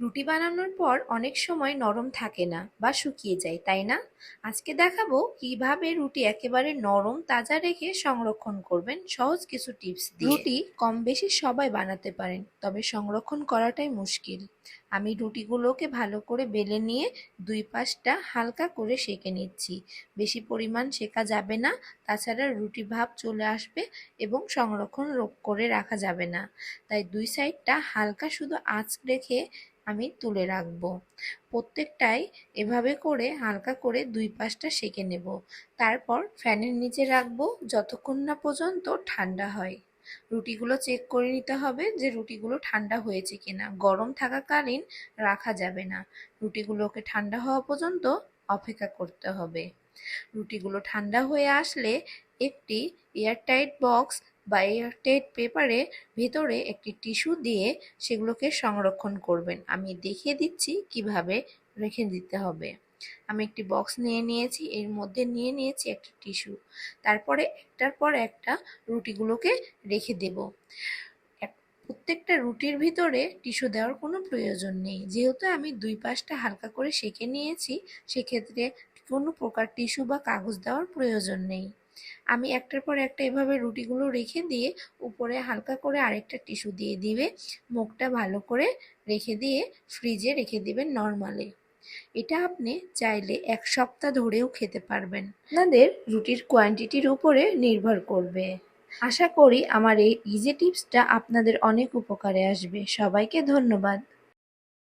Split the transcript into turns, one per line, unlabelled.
রুটি বানানোর পর অনেক সময় নরম থাকে না বা শুকিয়ে যায়, তাই না? আজকে দেখাবো কীভাবে রুটি একেবারে নরম, তাজা রেখে সংরক্ষণ করবেন। সহজ কিছু টিপস দিয়ে। রুটি কম বেশি সবাই বানাতে পারেন, তবে সংরক্ষণ করাটাই মুশকিল। আমি রুটিগুলোকে ভালো করে বেলে নিয়ে দুই পাশটা হালকা করে সেঁকে নিচ্ছি। বেশি পরিমাণ সেকা যাবে না, তাছাড়া রুটি ভাব চলে আসবে এবং সংরক্ষণ করে রাখা যাবে না। তাই দুই সাইডটা হালকা শুধু আঁচ রেখে আমি তুলে রাখব। প্রত্যেকটাই এভাবে করে হালকা করে দুই পাশটা সেঁকে নেব। তারপর ফ্যানের নিচে রাখব যতক্ষণ না পর্যন্ত ঠান্ডা হয়। রুটিগুলো চেক করে নিতে হবে যে রুটিগুলো ঠান্ডা হয়েছে কিনা। গরম থাকাকালীন রাখা যাবে না। রুটিগুলোকে ঠান্ডা হওয়া পর্যন্ত অপেক্ষা করতে হবে। রুটিগুলো ঠান্ডা হয়ে আসলে একটি এয়ারটাইট বক্স বা এয়ারটাইট পেপারে ভেতরে একটি টিস্যু দিয়ে সেগুলোকে সংরক্ষণ করবেন। আমি দেখিয়ে দিচ্ছি কীভাবে রেখে দিতে হবে। আমি একটি বক্স নিয়ে নিয়েছি, এর মধ্যে নিয়ে নিয়েছি একটা টিস্যু। তারপরে একটার পর একটা রুটিগুলোকে রেখে দেব। প্রত্যেকটা রুটির ভিতরে টিস্যু দেওয়ার কোনো প্রয়োজন নেই। যেহেতু আমি দুই পাশটা হালকা করে সেঁকে নিয়েছি, সেক্ষেত্রে কোনো প্রকার টিস্যু বা কাগজ দেওয়ার প্রয়োজন নেই। আমি একটার পর একটা এভাবে রুটিগুলো রেখে দিয়ে উপরে হালকা করে আরেকটা টিস্যু দিয়ে দিবে। মুখটা ভালো করে রেখে দিয়ে ফ্রিজে রেখে দিবেন নর্মালে। এটা আপনি চাইলে এক সপ্তাহ ধরেও খেতে পারবেন। আপনাদের রুটির কোয়ান্টিটির উপরে নির্ভর করবে। আশা করি আমার এই ইজি টিপসটা আপনাদের অনেক উপকারে আসবে। সবাইকে ধন্যবাদ।